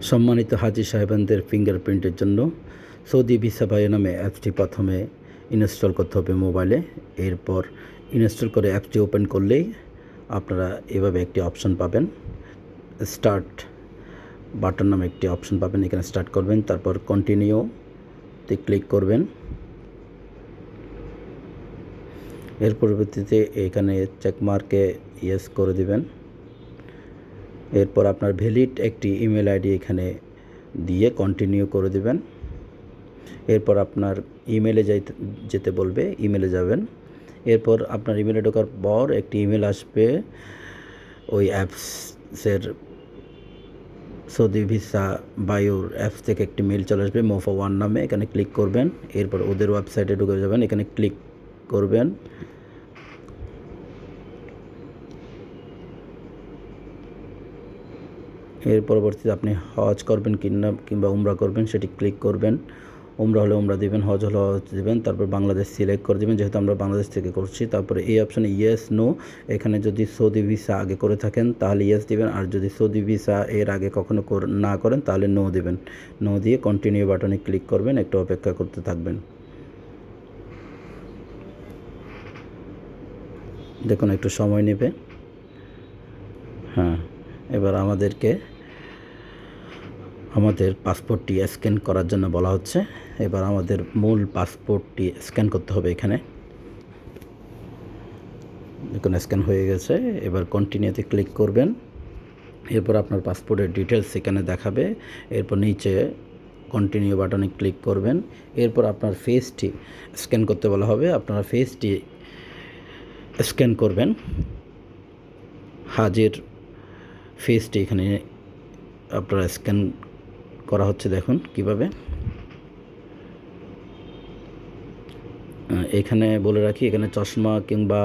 সম্মানিত হাজি সাহেবানদের ফিঙ্গারপ্রিন্টের জন্য Saudi visa bio নামে অ্যাপসটি প্রথমে ইনস্টল করতে হবে মোবাইলে এরপর ইনস্টল করে অ্যাপসটি ওপেন করলেই আপনারা এভাবে একটি অপশন পাবেন। স্টার্ট বাটন নামে একটি অপশন পাবেন। এখানে স্টার্ট করবেন, তারপর কন্টিনিউতে ক্লিক করবেন। এর পরবর্তীতে এখানে চেকমার্কে ইয়েস করে দিবেন। এরপর আপনার ভ্যালিড একটি ইমেল আইডি এখানে দিয়ে কন্টিনিউ করে দেবেন। এরপর আপনার ইমেলে যাইতে, যেতে বলবে ইমেলে যাবেন। এরপর আপনার ইমেলে ঢোকার পর একটি ইমেল আসবে ওই অ্যাপসের সৌদি ভিসা বায়ুর অ্যাপস থেকে একটি মেল চলে আসবে মোফা ওয়ান নামে। এখানে ক্লিক করবেন, এরপর ওদের ওয়েবসাইটে ঢুকে যাবেন, এখানে ক্লিক করবেন। এর পরবর্তীতে আপনি হজ করবেন কিনা কিংবা উমরা করবেন, সেটি ক্লিক করবেন। উমরা হলে উমরা দিবেন, হজ হলে হজ দিবেন, তারপর বাংলাদেশ সিলেক্ট করে দিবেন। যেহেতু আমরা বাংলাদেশ থেকে করছি, তারপরে এই অপশানে ইয়েস নো এখানে যদি সৌদি ভিসা আগে করে থাকেন, তাহলে ইয়েস দিবেন। আর যদি সৌদি ভিসা এর আগে কখনো না করেন, তাহলে নো দিবেন। নো দিয়ে কন্টিনিউ বাটনে ক্লিক করবেন, একটু অপেক্ষা করতে থাকবেন। দেখুন, একটু সময় নেবে। হ্যাঁ এবার আমাদেরকে আমাদের পাসপোর্টটি স্ক্যান করার জন্য বলা হচ্ছে। এবার আমাদের মূল পাসপোর্টটি স্ক্যান করতে হবে এখানে। দেখুন, স্ক্যান হয়ে গেছে। এবার কন্টিনিউতে ক্লিক করবেন। এরপর আপনার পাসপোর্টের ডিটেলস এখানে দেখাবে। এরপর নিচে কন্টিনিউ বাটনে ক্লিক করবেন। এরপর আপনার ফেসটি স্ক্যান করতে বলা হবে। আপনারা ফেসটি স্ক্যান করবেন। হাজির ফেসটি এখানে আপনারা স্ক্যান করা হচ্ছে দেখুন কীভাবে। এখানে বলে রাখি, এখানে চশমা কিংবা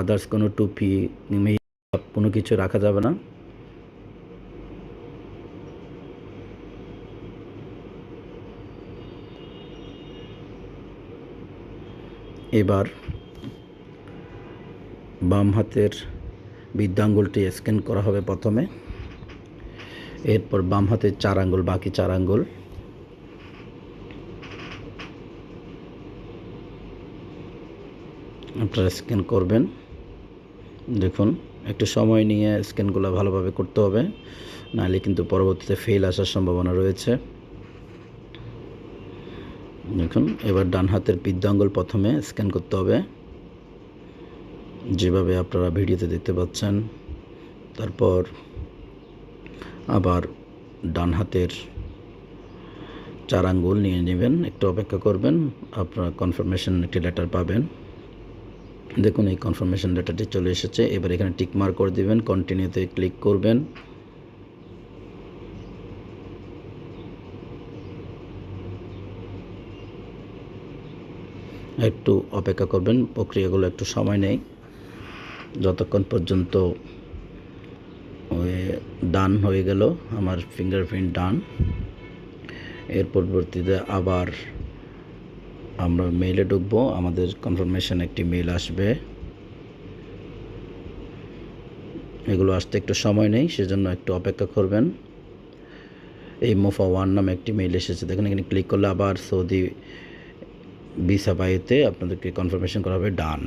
আদার্স কোনো টুপি কোনো কিছু রাখা যাবে না। এবার বাম হাতের বৃদ্ধাঙ্গুলটি স্ক্যান করা হবে প্রথমে। এরপর বাম হাতের চার আঙ্গুল, বাকি চার আঙ্গুল। আপনারা স্ক্যান করবেন। দেখুন, একটু সময় নিয়ে স্ক্যানগুলো ভালোভাবে করতে হবে, নাহলে কিন্তু পরবর্তীতে ফেল আসার সম্ভাবনা রয়েছে। দেখুন, এবার ডান হাতের বৃদ্ধাঙ্গুল প্রথমে স্ক্যান করতে হবে। যেভাবে আপনারা ভিডিওতে দেখতে পাচ্ছেন, তারপর আবার ডান হাতের চার আঙ্গুল নিয়ে নেবেন। একটু অপেক্ষা করবেন, আপনার কনফার্মেশন একটি লেটার পাবেন। দেখুন, এই কনফার্মেশন লেটারটি চলে এসেছে। এবার এখানে টিক মার্ক করে দিবেন কন্টিনিউতে ক্লিক করবেন। একটু অপেক্ষা করবেন, প্রক্রিয়াগুলো একটু সময় নেই। যতক্ষণ পর্যন্ত ডান হয়ে গেল, আমার ফিঙ্গারপ্রিন্ট ডান এর পরবর্তীতে আবার আমরা মেইলে ঢুকবো, আমাদের কনফার্মেশন একটি মেইল আসবে। এগুলো আসতে একটু সময় নেই, সেজন্য একটু অপেক্ষা করবেন। এই মোফা ওয়ান নামে একটি মেইল এসেছে, দেখুন এখানে ক্লিক করলে আবার সৌদি ভিসা বায়ুতে আপনাদেরকে কনফার্মেশন করা হবে ডান